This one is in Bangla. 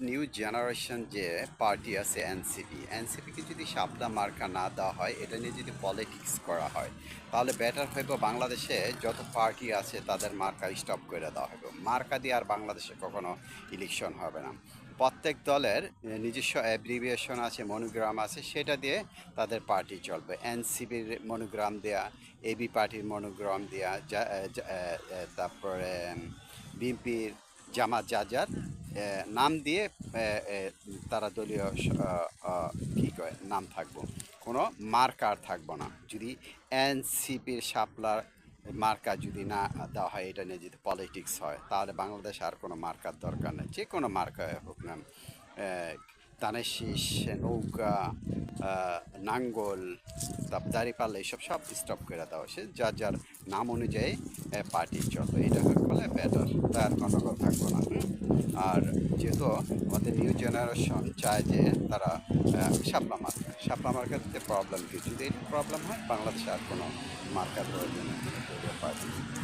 নিউ জেনারেশন যে পার্টি আছে এনসিপি এনসিপিকে যদি শাপলা মার্কা না দেওয়া হয় এটা নিয়ে যদি পলিটিক্স করা হয় তাহলে বেটার হইব বাংলাদেশে যত পার্টি আছে তাদের মার্কা স্টপ করে দেওয়া হবে মার্কা দিয়ে আর বাংলাদেশে কখনো ইলেকশন হবে না। প্রত্যেক দলের নিজস্ব অ্যাব্রিভিয়েশন আছে মনোগ্রাম আছে সেটা দিয়ে তাদের পার্টি চলবে। এনসিপির মনোগ্রাম দেয়া এবি পার্টির মনোগ্রাম দেয়া তারপরে বিএনপির জামাত যাজার এ, নাম দিয়ে তারা দলীয় কি কয়, নাম থাকব। কোনো মার্কার থাকব না। যদি এনসিপির শাপলার মার্কা যদি না দেওয়া হয়, এটা নিয়ে যদি পলিটিক্স হয়, তাহলে বাংলাদেশ আর কোনো মার্কার দরকার নেই। যে কোনো মার্কা হোক না তানের শীষ নৌকা নাঙ্গল দাঁড়িপাল্লা, এইসব সব স্টপ করে দেওয়া। হয়েছে যার যার নাম অনুযায়ী পার্টি চলবে। এটা হলে বেটার তার গণ্ডগোল থাকব না? আর যেহেতু আমাদের নিউ জেনারেশন চায় যে তারা শাপলা মার্কা শাপলা মার্কাতে প্রবলেম কিছু যদি প্রবলেম হয়, বাংলাদেশে আর কোনো মার্কার প্রয়োজন নেই